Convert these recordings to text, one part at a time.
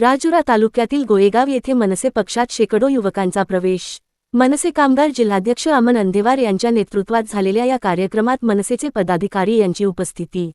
राजुरा तालुक्यातील गोयेगाव येथे मनसे पक्षात शेकडो युवकांचा प्रवेश. मनसे कामगार जिल्हाध्यक्ष अमन अंधेवार यांच्या नेतृत्वात झालेल्या या कार्यक्रमात मनसेचे पदाधिकारी यांची उपस्थिती.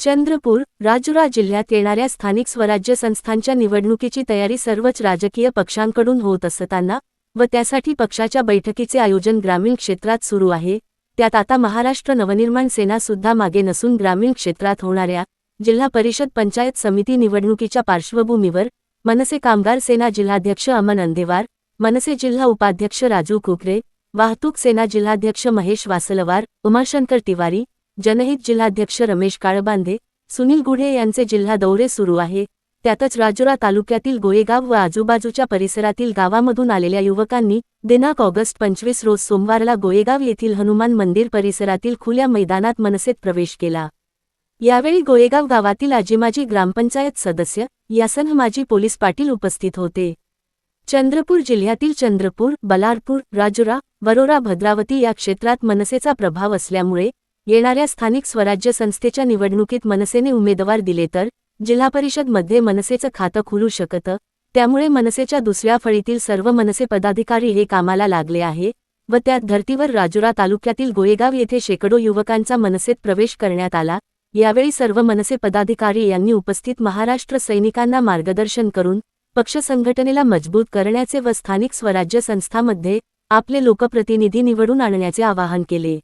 चंद्रपूर राजुरा जिल्ह्यात येणाऱ्या स्थानिक स्वराज्य संस्थांच्या निवडणुकीची तयारी सर्वच राजकीय पक्षांकडून होत असताना व त्यासाठी पक्षाच्या बैठकीचे आयोजन ग्रामीण क्षेत्रात सुरू आहे त्यात आता महाराष्ट्र नवनिर्माण सेना सुद्धा मागे नसून ग्रामीण क्षेत्रात होणाऱ्या जिल्हा परिषद पंचायत समिती निवडणुकीच्या पार्श्वभूमीवर मनसे कामगार सेना जिल्हाध्यक्ष अमन अंदेवार मनसे जिल्हा उपाध्यक्ष राजू कुकरे वाहतूक सेना जिल्हाध्यक्ष महेश वासलवार उमाशंकर तिवारी जनहित जिल्हाध्यक्ष रमेश काळबांधे सुनील गुढे यांचे जिल्हा दौरे सुरू आहे. त्यातच राजुरा तालुक्यातील गोयेगाव व आजूबाजूच्या परिसरातील गावामधून आलेल्या युवकांनी दिनांक ऑगस्ट पंचवीस रोज सोमवारला गोयेगाव येथील हनुमान मंदिर परिसरातील खुल्या मैदानात मनसेत प्रवेश केला. यावेळी गोळेगाव गावातील आजीमाजी ग्रामपंचायत सदस्य यासह माजी पोलीस पाटील उपस्थित होते. चंद्रपूर जिल्ह्यातील चंद्रपूर बलारपूर राजुरा वरोरा भद्रावती या क्षेत्रात मनसेचा प्रभाव असल्यामुळे येणाऱ्या स्थानिक स्वराज्य संस्थेच्या निवडणुकीत मनसेने उमेदवार दिले तर जिल्हा परिषदमध्ये मनसेचं खातं खुलू शकतं. त्यामुळे मनसेच्या दुसऱ्या फळीतील सर्व मनसे पदाधिकारी हे कामाला लागले आहे व त्यात धर्तीवर राजुरा तालुक्यातील गोळेगाव येथे शेकडो युवकांचा मनसेत प्रवेश करण्यात आला. यावेळी सर्व मनसे पदाधिकारी यांनी उपस्थित महाराष्ट्र सैनिकांना मार्गदर्शन करून पक्ष संघटनेला मजबूत करण्याचे व स्थानिक स्वराज्य संस्थामध्ये आपले लोकप्रतिनिधी निवडून आणण्याचे आवाहन केले.